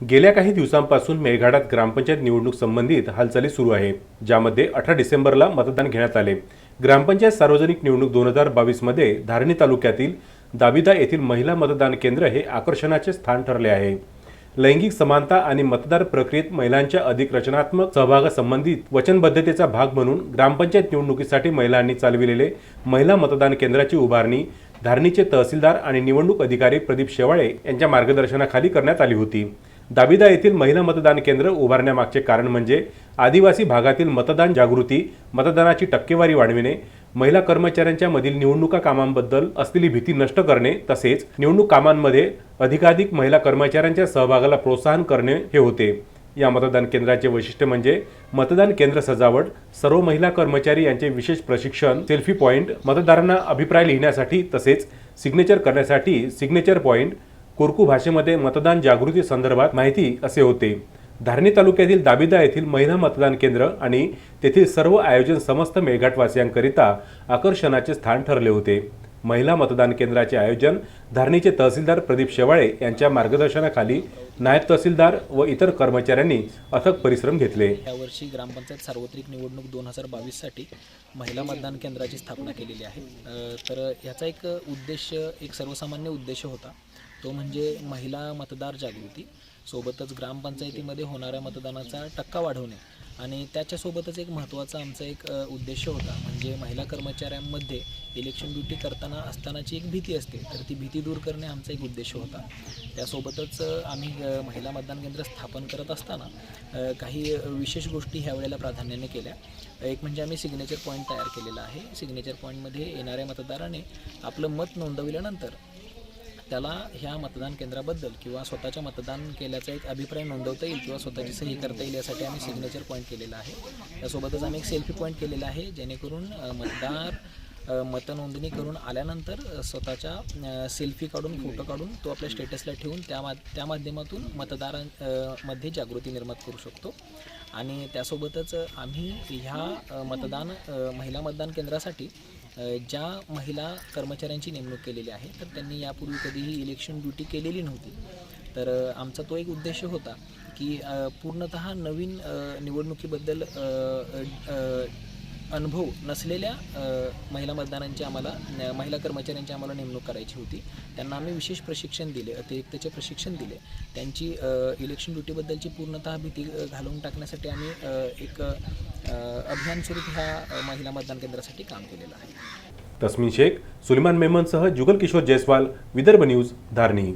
गेल्या काही दिवसांपासून मेळघाटात ग्रामपंचायत निवडणूक संबंधित हालचाली सुरू आहे ज्यामध्ये अठरा डिसेंबरला मतदान घेण्यात आले. ग्रामपंचायत सार्वजनिक निवडणूक दोन हजार बावीसमध्ये धारणी तालुक्यातील दाबिदा येथील महिला मतदान केंद्र हे आकर्षणाचे स्थान ठरले आहे. लैंगिक समानता आणि मतदार प्रक्रियेत महिलांच्या अधिक रचनात्मक सहभागासंबंधित वचनबद्धतेचा भाग म्हणून ग्रामपंचायत निवडणुकीसाठी महिलांनी चालविलेले महिला मतदान केंद्राची उभारणी धारणीचे तहसीलदार आणि निवडणूक अधिकारी प्रदीप शेवाळे यांच्या मार्गदर्शनाखाली करण्यात आली होती. दाबिदा येथील महिला मतदान केंद्र उभारण्यामागचे कारण म्हणजे आदिवासी भागातील मतदान जागृती मतदानाची टक्केवारी वाढविणे महिला कर्मचाऱ्यांच्या मधील निवडणुका कामांबद्दल असलेली भीती नष्ट करणे तसेच निवडणूक कामांमध्ये अधिकाधिक महिला कर्मचाऱ्यांच्या सहभागाला प्रोत्साहन करणे हे होते. या मतदान केंद्राचे वैशिष्ट्य म्हणजे मतदान केंद्र सजावट सर्व महिला कर्मचारी यांचे विशेष प्रशिक्षण सेल्फी पॉईंट मतदारांना अभिप्राय लिहिण्यासाठी तसेच सिग्नेचर करण्यासाठी सिग्नेचर पॉईंट कोरकू भाषेमध्ये मतदान जागृती संदर्भात माहिती असे होते. धारणी तालुक्यातील दाबिदा येथील महिला मतदान केंद्र आणि तेथील सर्व आयोजन समस्त मेळघाटवासियांकरिता आकर्षणाचे स्थान ठरले होते. महिला मतदान केंद्राचे आयोजन धारणीचे तहसीलदार प्रदीप शेवाळे यांच्या मार्गदर्शनाखाली नायब तहसीलदार व इतर कर्मचाऱ्यांनी अथक परिश्रम घेतले. यावर्षी ग्रामपंचायत सार्वत्रिक निवडणूक दोन हजार बावीससाठी महिला मतदान केंद्राची स्थापना केलेली आहे. तर ह्याचा एक उद्देश एक सर्वसामान्य उद्देश होता. तो म्हणजे महिला मतदार जागृती सोबतच ग्रामपंचायतीमध्ये होणाऱ्या मतदानाचा टक्का वाढवणे. आणि त्याच्यासोबतच एक महत्त्वाचा आमचा एक उद्देश होता. म्हणजे महिला कर्मचाऱ्यांमध्ये इलेक्शन ड्युटी करताना असतानाची एक भीती असते. तर ती भीती दूर करणे आमचा एक उद्देश होता. त्यासोबतच आम्ही महिला मतदान केंद्र स्थापन करत असताना काही विशेष गोष्टी ह्यावेळेला प्राधान्याने केल्या. एक म्हणजे आम्ही सिग्नेचर पॉईंट तयार केलेला आहे. सिग्नेचर पॉईंटमध्ये येणाऱ्या मतदाराने आपलं मत नोंदविल्यानंतर त्याला ह्या मतदान केंद्राबद्दल किंवा स्वतःच्या मतदान केल्याचा एक अभिप्राय नोंदवता येईल किंवा स्वतःची सही करता येईल यासाठी आम्ही सिग्नेचर पॉईंट केलेला आहे. त्यासोबतच आम्ही एक सेल्फी पॉईंट केलेला आहे जेणेकरून मतदार मतनोंदणी करून आल्यानंतर स्वतःच्या सेल्फी काढून फोटो काढून तो आपल्या स्टेटसला ठेवून त्या मा त्या माध्यमातून मतदारां अ, मध्ये जागृती निर्माण करू शकतो. आणि त्यासोबतच आम्ही ह्या मतदान महिला मतदान केंद्रासाठी ज्या महिला कर्मचाऱ्यांची नेमणूक केलेली आहे तर त्यांनी यापूर्वी कधीही इलेक्शन ड्युटी केलेली नव्हती. तर आमचा तो एक उद्देश होता की पूर्णतः नवीन निवडणुकीबद्दल अनुभव नसलेल्या महिला मतदारांची आम्हाला महिला कर्मचाऱ्यांची आम्हाला नेमणूक करायची होती. त्यांना आम्ही विशेष प्रशिक्षण दिले अतिरिक्तचे प्रशिक्षण दिले. त्यांची इलेक्शन ड्युटीबद्दलची पूर्णतः भीती घालवून टाकण्यासाठी आम्ही एक अभियान स्वरूप ह्या महिला मतदान केंद्रासाठी काम केलेलं आहे. तस्मिन शेख सुलेमान मेमनसह जुगल किशोर जयस्वाल विदर्भ न्यूज धारणी.